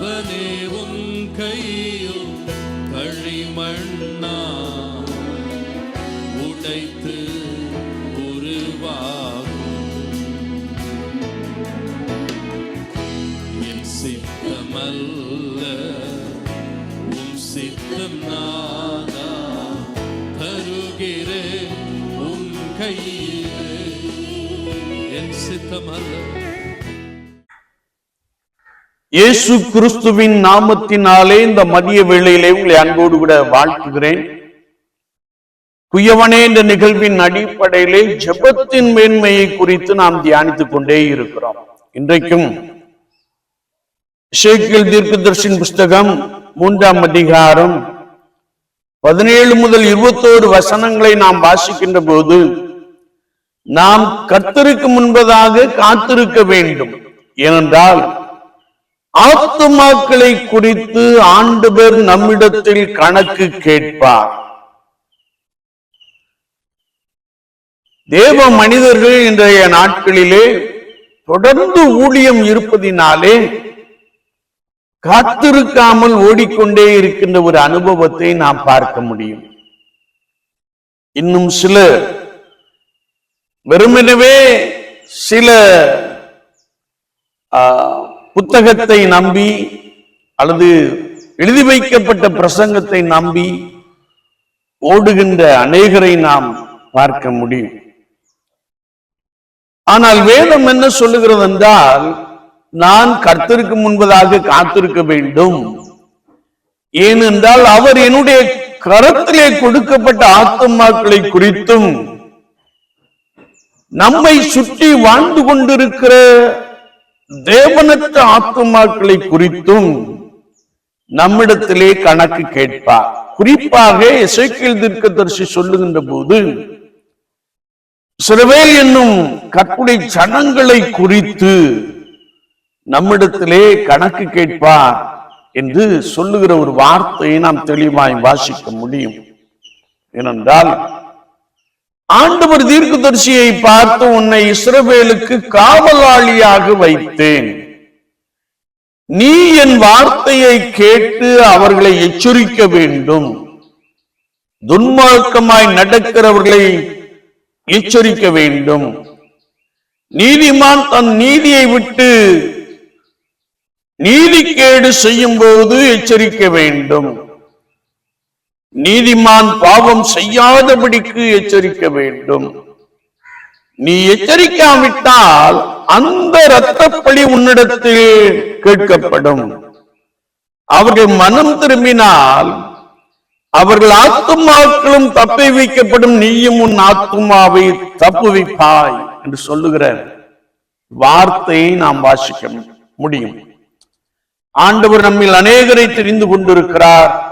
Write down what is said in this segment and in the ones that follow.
அவனே உன் கையில் களிமண்ணா. உடைத்து உருவாகும். என் சித்தமல்ல உன் சித்தம் நாதா. தருகிறேன் உன் கையில். என் சித்தமல்ல. இயேசு கிறிஸ்துவின் நாமத்தினாலே இந்த மதிய வேளையிலே உங்களை அன்போடு கூட வாழ்த்துகிறேன். குயவனே என்ற நிகழ்வின் அடிப்படையிலே ஜெபத்தின் மேன்மையை குறித்து நாம் தியானித்துக் கொண்டே இருக்கிறோம். இன்றைக்கும் ஷேக்கில் தீர்க்கதர்ஷின் புஸ்தகம் மூன்றாம் அதிகாரம் பதினேழு முதல் இருபத்தோரு வசனங்களை நாம் வாசிக்கின்ற போது நாம் கர்த்தருக்கு முன்பதாக காத்திருக்க வேண்டும். ஏனென்றால் ஆத்துமாக்களை குறித்து ஆண்டவர் நம்மிடத்தில் கணக்கு கேட்பார். தேவ மனிதர்கள் இன்றைய நாட்களிலே தொடர்ந்து ஊழியம் இருப்பதினாலே காத்திருக்காமல் ஓடிக்கொண்டே இருக்கின்ற ஒரு அனுபவத்தை நாம் பார்க்க முடியும். இன்னும் சில வெறுமெனவே சில ஆஹ் புத்தகத்தை நம்பி அல்லது எழுதி வைக்கப்பட்ட பிரசங்கத்தை நம்பி ஓடுகின்ற அநேகரை நாம் பார்க்க முடியும். ஆனால் வேதம் என்ன சொல்லுகிறது என்றால் நான் கர்த்தருக்கு முன்பதாக காத்திருக்க வேண்டும். ஏனென்றால் அவர் என்னுடைய கரத்திலே கொடுக்கப்பட்ட ஆத்மாக்களை குறித்தும் நம்மை சுற்றி வாழ்ந்து கொண்டிருக்கிற தேவனற்ற ஆத்துமாக்களை குறித்தும் நம்மிடத்திலே கணக்கு கேட்பார் குறிப்பாக இசைக்கியல் தீர்க்கதரிசி சொல்லுகின்ற போது சிறுவேல் என்னும் கற்புடை சனங்களை குறித்து நம்மிடத்திலே கணக்கு கேட்பார் என்று சொல்லுகிற ஒரு வார்த்தையை நாம் தெளிவாய் வாசிக்க முடியும். ஏனென்றால் ஆண்டவர் தீர்க்கதரிசியை பார்த்து உன்னை இஸ்ரவேலுக்கு காவலாளியாக வைத்தேன். நீ என் வார்த்தையை கேட்டு அவர்களை எச்சரிக்க வேண்டும். துன்மார்க்கமாய் நடக்கிறவர்களை எச்சரிக்க வேண்டும். நீதிமான் தன் நீதியை விட்டு நீதிக்கேடு செய்யும் போது எச்சரிக்க வேண்டும். நீதிமான் பாவம் செய்யாதபடிக்கு எச்சரிக்க வேண்டும். நீ எச்சரிக்காவிட்டால் அந்த இரத்தப்பழி உன்னிடத்தில் கேட்கப்படும். அவர்கள் மனம் திரும்பினால் அவர்கள் ஆத்துமாக்களும் தப்பி வைக்கப்படும். நீயும் உன் ஆத்துமாவை தப்புவிப்பாய் என்று சொல்லுகிற வார்த்தையை நாம் வாசிக்க முடியும். ஆண்டவர் நம்மில் அநேகரை தெரிந்து கொண்டிருக்கிறார்.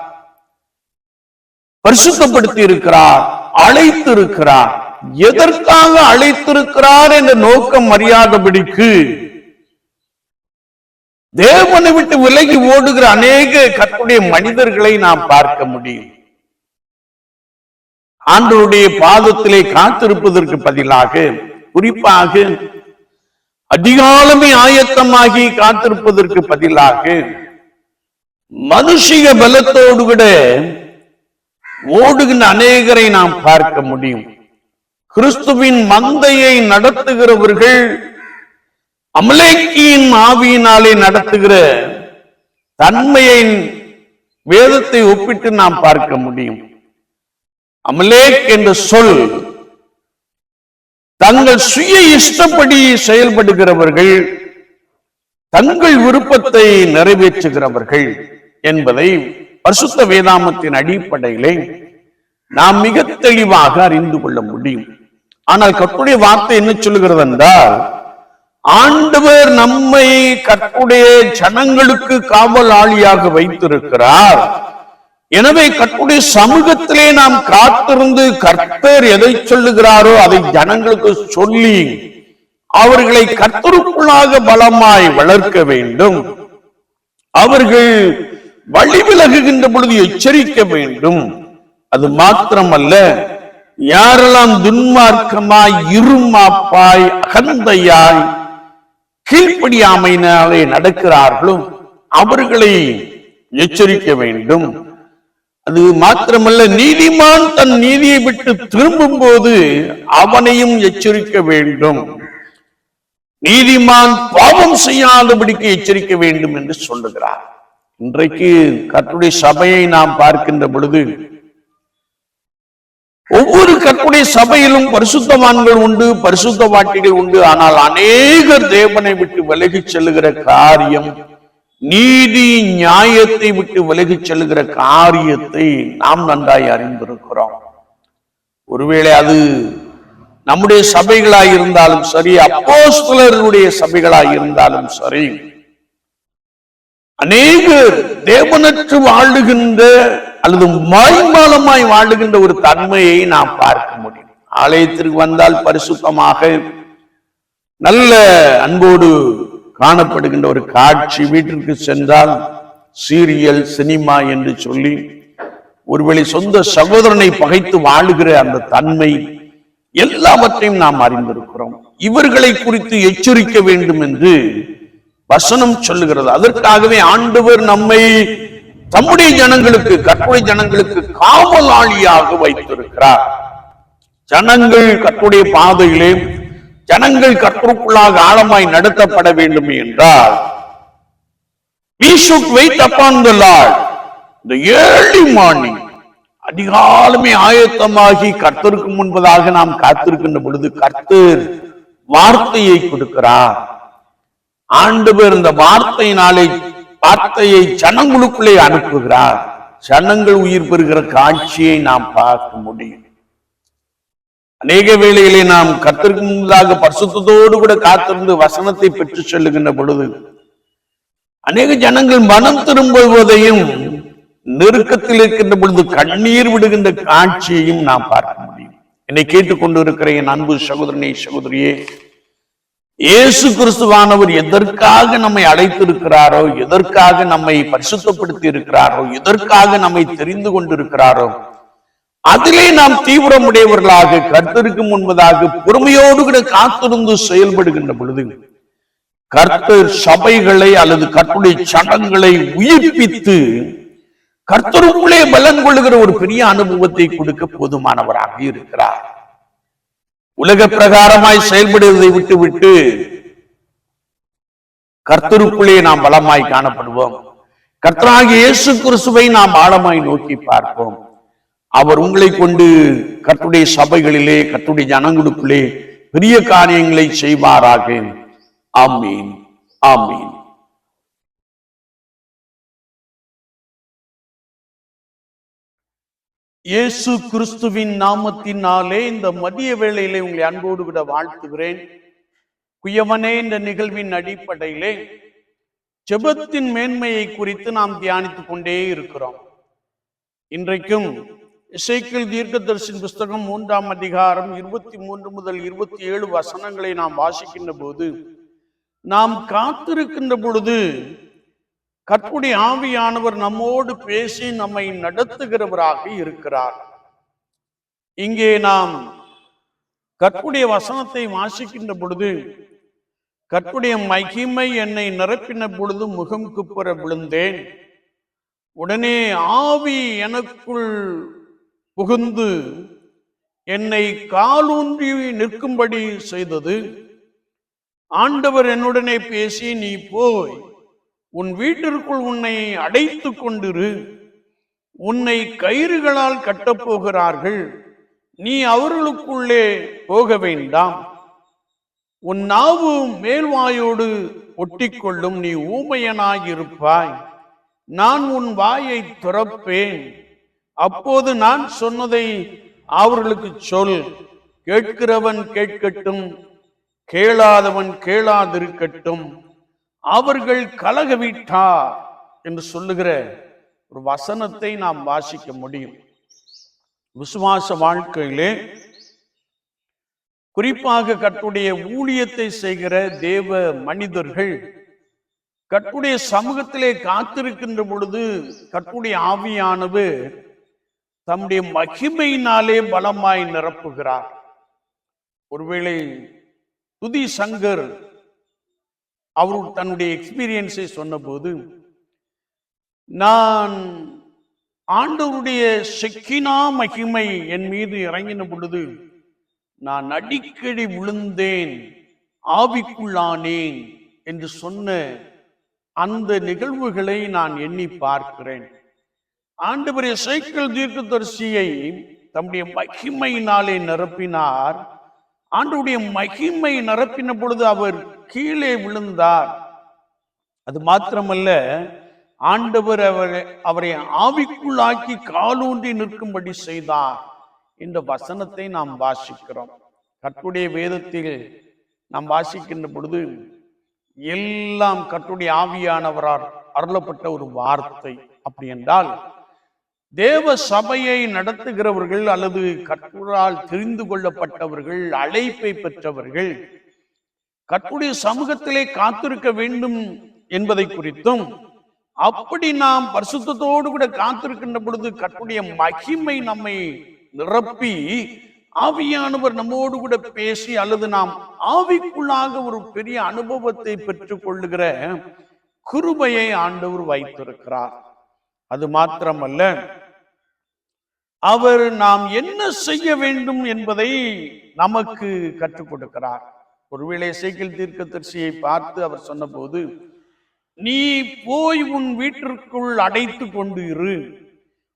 பரிசுத்தப்படுத்தி இருக்கிறார் அழைத்து இருக்கிறார் எதற்காக அழைத்திருக்கிறார் என்ற நோக்கம் அறியாதபடிக்கு தேவனை விட்டு விலகி ஓடுகிற அநேக கற்புடைய மனிதர்களை நாம் பார்க்க முடியும். ஆண்டவருடைய பாதத்திலே காத்திருப்பதற்கு பதிலாக குறிப்பாக அதிகாலமே ஆயத்தமாகி காத்திருப்பதற்கு பதிலாக மனுஷிக பலத்தோடு கூட ஓடுகின்ற அநேகரை நாம் பார்க்க முடியும். கிறிஸ்துவின் மந்தையை நடத்துகிறவர்கள் அமலேக்கியின் ஆவியினாலே நடத்துகிற தன்மையை வேதத்தை ஒப்பிட்டு நாம் பார்க்க முடியும். அமலேக் என்ற சொல் தங்கள் சுய இஷ்டப்படி செயல்படுகிறவர்கள் தங்கள் விருப்பத்தை நிறைவேற்றுகிறவர்கள் என்பதை பரிசுத்த வேதாமத்தின் அடிப்படையிலே நாம் மிக தெளிவாக அறிந்து கொள்ள முடியும். ஆனால் கற்புடைய வார்த்தை என்ன சொல்லுகிறது என்றால் ஆண்டவர் நம்மை கற்புடைய ஜனங்களுக்கு காவலாளியாக வைத்திருக்கிறார். எனவே கற்புடைய சமூகத்திலே நாம் காத்திருந்து கர்த்தர் எதை சொல்லுகிறாரோ அதை ஜனங்களுக்கு சொல்லி அவர்களை கர்த்தருக்குள்ளாக பலமாய் வளர்க்க வேண்டும். அவர்கள் வழி விலகுகின்ற பொழுது எச்சரிக்க வேண்டும். அது மாத்திரமல்ல யாரெல்லாம் துன்மார்க்கமாய் இருமாப்பாய் அகந்தையாய் கீழ்ப்படியாமையினாலே நடக்கிறார்களோ அவர்களை எச்சரிக்க வேண்டும். அது மாத்திரமல்ல நீதிமான் தன் நீதியை விட்டு திரும்பும் போது அவனையும் எச்சரிக்க வேண்டும். நீதிமான் பாவம் செய்யாதபடிக்கு எச்சரிக்க வேண்டும் என்று சொல்லுகிறார். இன்றைக்கு கர்த்தருடைய சபையை நாம் பார்க்கின்ற பொழுது ஒவ்வொரு கற்புடைய சபையிலும் பரிசுத்தவான்கள் உண்டு பரிசுத்த வாட்டிகள் உண்டு. ஆனால் அநேகர் தேவனை விட்டு விலகி செல்லுகிற காரியம் நீதி நியாயத்தை விட்டு விலகி செல்லுகிற காரியத்தை நாம் நன்றாய் அறிந்திருக்கிறோம். ஒருவேளை அது நம்முடைய சபைகளாய் இருந்தாலும் சரி அப்போஸ்தலர்களுடைய சபைகளாய் இருந்தாலும் சரி அநேகர் தேவனற்று வாழுகின்ற அல்லது மாய்மாலமாய் வாழுகின்ற ஒரு தன்மையை நாம் பார்க்க முடியும். ஆலயத்திற்கு வந்தால் பரிசுத்தமாக நல்ல அன்போடு காணப்படுகின்ற ஒரு காட்சி வீட்டிற்கு சென்றால் சீரியல் சினிமா என்று சொல்லி ஒருவேளை சொந்த சகோதரனை பகைத்து வாழுகிற அந்த தன்மை எல்லாவற்றையும் நாம் அறிந்திருக்கிறோம். இவர்களை குறித்து எச்சரிக்க வேண்டும் என்று வசனம் சொல்லுகிறது. அதற்காகவே ஆண்டவர் நம்மை தம்முடைய ஜனங்களுக்கு கற்புடைய ஜனங்களுக்கு காவலாளியாக வைத்திருக்கிறார். ஜனங்கள் கற்புடைய பாதையிலே ஜனங்கள் கற்புக்குள்ளாக ஆழமாய் நடத்தப்பட வேண்டும் என்றால் we should wait upon the Lord. the early morning அதிகாலமே ஆயத்தமாகி கர்த்தருக்கு முன்பதாக நாம் காத்திருக்கின்ற பொழுது கர்த்தர் வார்த்தையை கொடுக்கிறார். ஆண்டவர் இந்த வார்த்தையினாலே வார்த்தையை ஜனங்களுக்குள்ளே அனுப்புகிறார். ஜனங்கள் உயிர் பெறுகிற காட்சியை நாம் பார்க்க முடியும். அநேக வேளையிலே நாம் கத்திற்கு முன்பதாக பரிசுத்தோடு கூட காத்திருந்து வசனத்தை பெற்று செல்லுகின்ற பொழுது அநேக ஜனங்கள் மனம் திரும்புவதையும் நெருக்கத்தில் இருக்கின்ற பொழுது கண்ணீர் விடுகின்ற காட்சியையும் நாம் பார்க்க முடியும். என்னை கேட்டுக்கொண்டு இருக்கிற என் அன்பு சகோதரனே சகோதரியே இயேசு கிறிஸ்துவானவர் எதற்காக நம்மை அழைத்திருக்கிறாரோ எதற்காக நம்மை பரிசுத்தப்படுத்தி இருக்கிறாரோ எதற்காக நம்மை தெரிந்து கொண்டிருக்கிறாரோ அதிலே நாம் தீவிரமுடையவர்களாக கர்த்தருக்கு முன்பதாக பொறுமையோடு கூட காத்திருந்து செயல்படுகின்ற பொழுது கர்த்தர் சபைகளை அல்லது கர்த்தருடைய சடங்களை உயிர்ப்பித்து கர்த்தருக்குள்ளே பலன் கொள்ளுகிற ஒரு பெரிய அனுபவத்தை கொடுக்க போதுமானவராக இருக்கிறார். உலக பிரகாரமாய் செயல்படுவதை விட்டுவிட்டு கர்த்தருக்குள்ளே நாம் பலமாய் காணப்படுவோம். கர்த்தராகிய இயேசு கிறிஸ்துவை நாம் ஆழமாய் நோக்கி பார்ப்போம். அவர் உங்களை கொண்டு கர்த்துடைய சபைகளிலே கர்த்துடைய ஜனங்களுக்குள்ளே பெரிய காரியங்களை செய்வாராக. ஆமீன். ஆமீன். இயேசு கிறிஸ்துவின் நாமத்தினாலே இந்த மதிய வேளையிலே உங்களை அன்போடு விட வாழ்த்துகிறேன். குயவனே இந்த நிகழ்வின் அடிப்படையிலே ஜெபத்தின் மேன்மையை குறித்து நாம் தியானித்துக் கொண்டே இருக்கிறோம். இன்றைக்கும் இசைக்கில் தீர்க்கதரிசின் புஸ்தகம் மூன்றாம் அதிகாரம் இருபத்தி மூன்று முதல் இருபத்தி ஏழு வசனங்களை நாம் வாசிக்கின்ற போது நாம் காத்திருக்கின்ற பொழுது கற்புடைய ஆவியானவர் நம்மோடு பேசி நம்மை நடத்துகிறவராக இருக்கிறார். இங்கே நாம் கற்புடைய வசனத்தை வாசிக்கின்ற பொழுது கற்புடைய மகிமை என்னை நிரப்பின பொழுது முகம் குப்புற விழுந்தேன். உடனே ஆவி எனக்குள் புகுந்து என்னை காலூன்றி நிற்கும்படி செய்தது. ஆண்டவர் என்னுடனே பேசி நீ போய் உன் வீட்டிற்குள் உன்னை அடைத்து கொண்டிரு. உன்னை கயிறுகளால் கட்டப் போகிறார்கள். நீ அவர்களுக்குள்ளே போக வேண்டாம். உன் நாவு மேல்வாயோடு ஒட்டிக்கொள்ளும் நீ ஊமையனாயிருப்பாய். நான் உன் வாயை துறப்பேன். அப்போது நான் சொன்னதை அவர்களுக்கு சொல். கேட்கிறவன் கேட்கட்டும் கேளாதவன் கேளாதிருக்கட்டும். அவர்கள் கலகவிட்டார் என்று சொல்லுகிற ஒரு வசனத்தை நாம் வாசிக்க முடியும். விசுவாச வாழ்க்கையிலே குறிப்பாக கட்டுடைய ஊழியத்தை செய்கிற தேவ மனிதர்கள் கட்டுடைய சமூகத்திலே காத்திருக்கின்ற பொழுது கட்டுடைய ஆவியானது தம்முடைய மகிமையினாலே பலமாய் நிரப்புகிறார். ஒருவேளை துதி சங்கர் அவர் தன்னுடைய எக்ஸ்பீரியன்ஸை சொன்னபோது நான் ஆண்டவருடைய செக்கினா மகிமை என் மீது இறங்கின பொழுது நான் அடிக்கடி விழுந்தேன் ஆவிக்குள்ளானேன் என்று சொன்ன அந்த நிகழ்வுகளை நான் எண்ணி பார்க்கிறேன். ஆண்டவரே சைக்கிள் தீர்க்கதரிசியை தம்முடைய மகிமையினாலே நிரப்பினார். ஆண்டவுடைய மகிமை நிரப்பின பொழுது அவர் கீழே விழுந்தார். அது மாத்திரமல்ல ஆண்டவர் அவரை அவரை ஆவிக்குள்ளாக்கி காலூன்றி நிற்கும்படி செய்தார் இந்த வசனத்தை நாம் வாசிக்கிறோம். கட்டுடைய வேதத்தில் நாம் வாசிக்கின்ற பொழுது எல்லாம் கட்டுடைய ஆவியானவரால் அருளப்பட்ட ஒரு வார்த்தை. அப்படி என்றால் தேவ சபையை நடத்துகிறவர்கள் அல்லது கர்த்தரால் தெரிந்து கொள்ளப்பட்டவர்கள் அழைப்பை பெற்றவர்கள் கற்புடைய சமூகத்திலே காத்திருக்க வேண்டும் என்பதை குறித்தும் அப்படி நாம் பரிசுத்தோடு கூட காத்திருக்கின்ற பொழுது கற்புடைய மகிமை நம்மை நிரப்பி ஆவியானவர் நம்மோடு கூட பேசி அல்லது நாம் ஆவிக்குள்ளாக ஒரு பெரிய அனுபவத்தை பெற்றுக் கொள்ளுகிற கிருபையை ஆண்டவர் வைத்திருக்கிறார். அது மாத்திரமல்ல. அவர் நாம் என்ன செய்ய வேண்டும் என்பதை நமக்கு கற்றுக் கொடுக்கிறார். ஒருவேளை சைக்கிள் தீர்க்கதரிசியை பார்த்து அவர் சொன்னபோது நீ போய் உன் வீட்டிற்குள் அடைத்து கொண்டு இரு.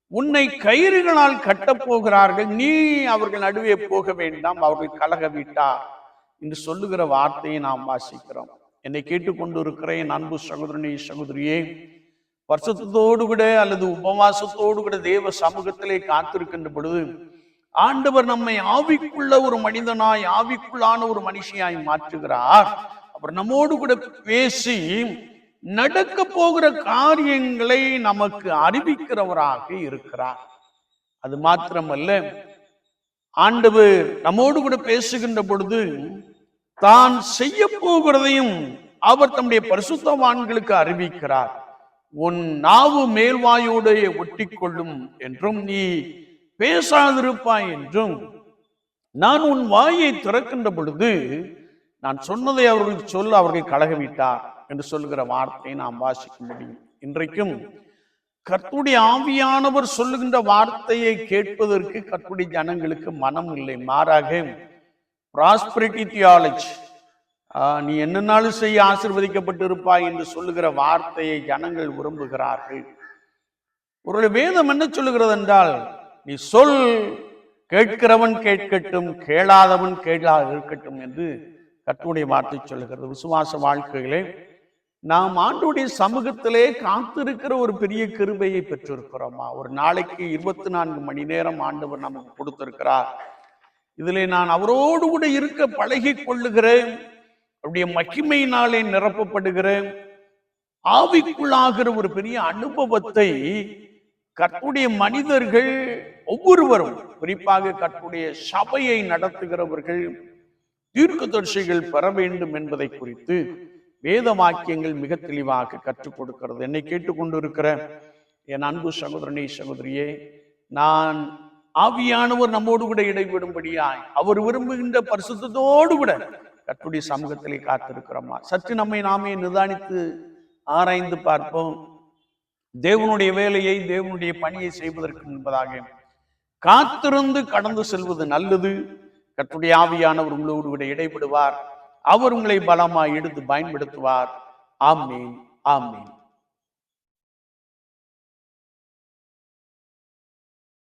உன்னை கயிறுகளால் கட்டப்போகிறார்கள் நீ அவர்கள் நடுவே போக வேண்டாம். அவர்கள் கலக விட்டார். என்று சொல்லுகிற வார்த்தையை நாம் வாசிக்கிறோம். என்னை கேட்டுக்கொண்டு இருக்கிறேன் அன்பு சகோதரனே சகோதரியே வருஷத்தோடு கூட அல்லது உபவாசத்தோடு கூட தேவ சமூகத்திலே காத்திருக்கின்ற பொழுது ஆண்டவர் நம்மை ஆவிக்குள்ள ஒரு மனிதனாய் ஆவிக்குள்ளான ஒரு மனுஷியாய் மாற்றுகிறார். அப்புறம் நம்மோடு கூட பேசி நடக்க போகிற காரியங்களை நமக்கு அறிவிக்கிறவராக இருக்கிறார். அது மாத்திரமல்ல ஆண்டவர் நம்மோடு கூட பேசுகின்ற பொழுது தான் செய்ய போகிறதையும் அவர் தம்முடைய பரிசுத்தவான்களுக்கு அறிவிக்கிறார். உன் நாவு மேல்வாயோடைய ஒட்டி கொள்ளும் என்றும் நீ பேசாதிருப்பாய் என்றும் நான் உன் வாயை திறக்கின்ற பொழுது நான் சொன்னதை அவர்களுக்கு சொல்ல அவர்கள் கலகவிட்டார் என்று சொல்லுகிற வார்த்தையை நாம் வாசிக்க முடியும். இன்றைக்கும் கர்த்துடைய ஆவியானவர் சொல்லுகின்ற வார்த்தையை கேட்பதற்கு கர்த்துடைய ஜனங்களுக்கு மனம் இல்லை. மாறாக ப்ராஸ்பரிட்டி தியாலஜி நீ என்னன்னாலும் செய்ய ஆசிர்வதிக்கப்பட்டிருப்பாய் என்று சொல்லுகிற வார்த்தையை ஜனங்கள் விரும்புகிறார்கள். ஒரு வேதம் என்ன சொல்லுகிறது என்றால் நீ சொல் கேட்கிறவன் கேட்கட்டும் கேளாதவன் கேளா இருக்கட்டும் என்று கற்றுடைய வார்த்தை சொல்லுகிறது. விசுவாச வாழ்க்கையிலே நாம் ஆண்டுடைய சமூகத்திலே காத்திருக்கிற ஒரு பெரிய கிருபையை பெற்றிருக்கிறோமா? ஒரு நாளைக்கு இருபத்தி நான்கு மணி நேரம் ஆண்டவர் நமக்கு கொடுத்திருக்கிறார். இதிலே நான் அவரோடு கூட இருக்க பழகி கொள்ளுகிறேன் அவருடைய மகிமையினாலே நிரப்பப்படுகிறேன். ஆவிக்குள்ளாகிற ஒரு பெரிய அனுபவத்தை கற்புடைய மனிதர்கள் ஒவ்வொருவரும் குறிப்பாக கற்புடைய சபையை நடத்துகிறவர்கள் தீர்க்கதரிசிகள் பெற வேண்டும் என்பதை குறித்து வேத வாக்கியங்கள் மிக தெளிவாக கற்றுக் கொடுக்கிறது. என்னை கேட்டுக்கொண்டிருக்கிற என் அன்பு சகோதரனே சகோதரியே நான் ஆவியானவர் நம்மோடு கூட இடைவிடும்படியாய் அவர் விரும்புகின்ற பரிசுத்தோடு கூட கற்றுடைய சமூகத்திலே காத்திருக்கிறோமா? சற்று நம்மை நாமே நிதானித்து ஆராய்ந்து பார்ப்போம். தேவனுடைய வேலையை தேவனுடைய பணியை செய்வதற்கு முன்பதாக காத்திருந்து கடந்து செல்வது நல்லது. கற்றுடைய ஆவியானவர் உங்களோடு கூட இடைபடுவார். அவர் உங்களை பலமாய் எடுத்து பயன்படுத்துவார். ஆமீன். ஆமீன்.